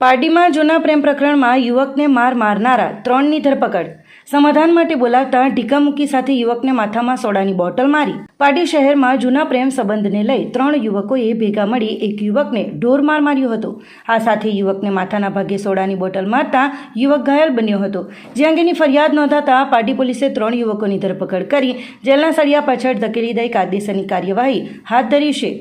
પાર્ટીમાં જૂના પ્રેમ પ્રકરણમાં યુવકને માર મારનારા ત્રણની ધરપકડ. સમાધાન માટે બોલાવતા ઢીકામુકી સાથે યુવકને માથામાં સોડાની બોટલ મારી. પાટી શહેરમાં જૂના પ્રેમ સંબંધને લઈ ત્રણ યુવકોએ ભેગા મળી એક યુવકને ઢોર માર માર્યો હતો. આ સાથે યુવકને માથાના ભાગે સોડાની બોટલ મારતા યુવક ઘાયલ બન્યો હતો. જે અંગેની ફરિયાદ નોંધાતા પાર્ટી પોલીસે ત્રણ યુવકોની ધરપકડ કરી. જેલના સળિયા પાછળ ધકેલી દઈ કાયદેસરની કાર્યવાહી હાથ ધરી છે.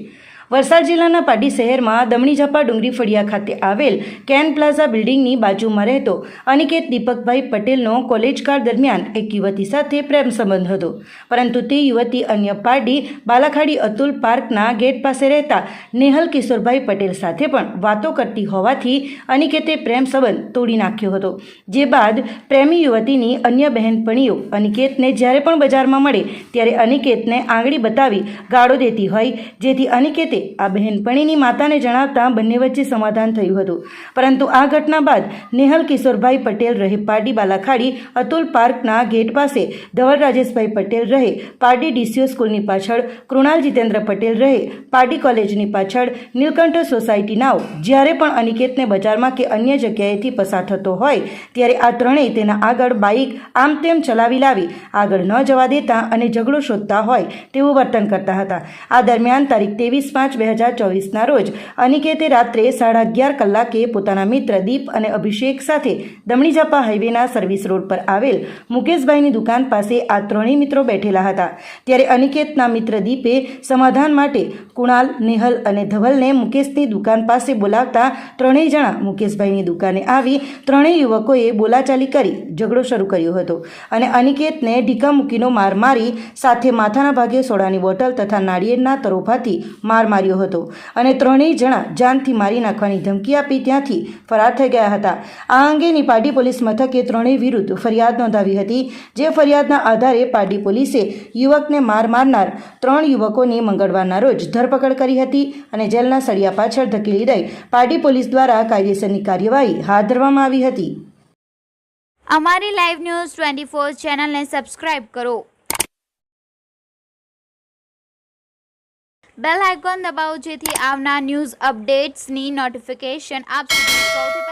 વલસાડ જિલ્લાના પાડી શહેરમાં દમણી ઝાપા ડુંગરી ફળિયા ખાતે આવેલ કેન પ્લાઝા બિલ્ડિંગની બાજુમાં રહેતો અનિકેત દીપકભાઈ પટેલનો કોલેજ કાળ દરમિયાન એક યુવતી સાથે પ્રેમ સંબંધ હતો. પરંતુ તે યુવતી અન્ય પાડી બાલાખાડી અતુલ પાર્કના ગેટ પાસે રહેતા નેહલ કિશોરભાઈ પટેલ સાથે પણ વાતો કરતી હોવાથી અનિકેતે પ્રેમ સંબંધ તોડી નાખ્યો હતો. જે બાદ પ્રેમી યુવતીની અન્ય બહેનપણીઓ અનિકેતને જ્યારે પણ બજારમાં મળે ત્યારે અનિકેતને આંગળી બતાવી ગાળો દેતી હોય, જેથી અનિકેતે આ બહેનપણીની માતાને જણાવતા બંને વચ્ચે સમાધાન થયું હતું. પરંતુ આ ઘટના બાદ નેહલ કિશોરભાઈ પટેલ રહે પારડી બાલાખાડી અતુલ પાર્કના ગેટ પાસે. ધવલ રાજેશભાઈ પટેલ રહે પારડી ડીસીઓ સ્કૂલની પાછળ. કૃણાલ જીતેન્દ્ર પટેલ રહે પારડી કોલેજની પાછળ. નીલકંઠ સોસાયટી નાવ. જ્યારે પણ અનિકેતને બજારમાં કે અન્ય જગ્યાએથી પસાર થતો હોય, ત્યારે આ ત્રણેય તેના આગળ બાઇક આમ તેમ ચલાવી લાવી, આગળ ન જવા દેતા અને ઝઘડો શોધતા હોય તેવું વર્તન કરતા હતા. આ દરમિયાન તારીખ ત્રેવીસ પાંચ બે હજાર ચોવીસના રોજ. અનિકેતે રાત્રે સાડા અગિયાર કલાકે પોતાના મિત્ર દીપ અને અભિષેક સાથે દમણી ઝાપા હાઈવેના સર્વિસ રોડ પર આવેલ મુકેશભાઈની દુકાન પાસે આ ત્રણેય મિત્રો બેઠેલા હતા. ત્યારે અનિકેતના મિત્ર દીપે સમાધાન માટે કુણાલ, નેહલ અને ધવલને મુકેશની દુકાન પાસે બોલાવતા ત્રણેય જણા મુકેશભાઈની દુકાને આવી ત્રણેય યુવકોએ બોલાચાલી કરી ઝઘડો શરૂ કર્યો હતો અને અનિકેતને ઢીકા મૂકીનો માર મારી સાથે માથાના ભાગે સોડાની બોટલ તથા નાળિયેરના તરોફાથી માર માર્યો હતો અને ત્રણેય જણા જાનથી મારી નાખવાની ધમકી આપી ત્યાંથી ફરાર થઈ ગયા હતા. આ અંગેની પારડી પોલીસ મથકે ત્રણેય વિરુદ્ધ ફરિયાદ નોંધાવી હતી, જે ફરિયાદના આધારે પારડી પોલીસે યુવકને માર મારનાર ત્રણ યુવકોની મંગળવારના રોજ ધરપકડ કરી હતી અને જેલના સળિયા પાછળ ધકેલી દઈ પારડી પોલીસ દ્વારા કાયદેસરની કાર્યવાહી હાથ ધરવામાં આવી હતી. અમારી લાઈવ ન્યૂઝ ટ્વેન્ટી ફોર ચેનલને સબસ્ક્રાઇબ કરો. બેલ આઇકોન દબાવો જેથી આવનાર ન્યૂઝ અપડેટ્સની નોટિફિકેશન આપ સુધી સૌથી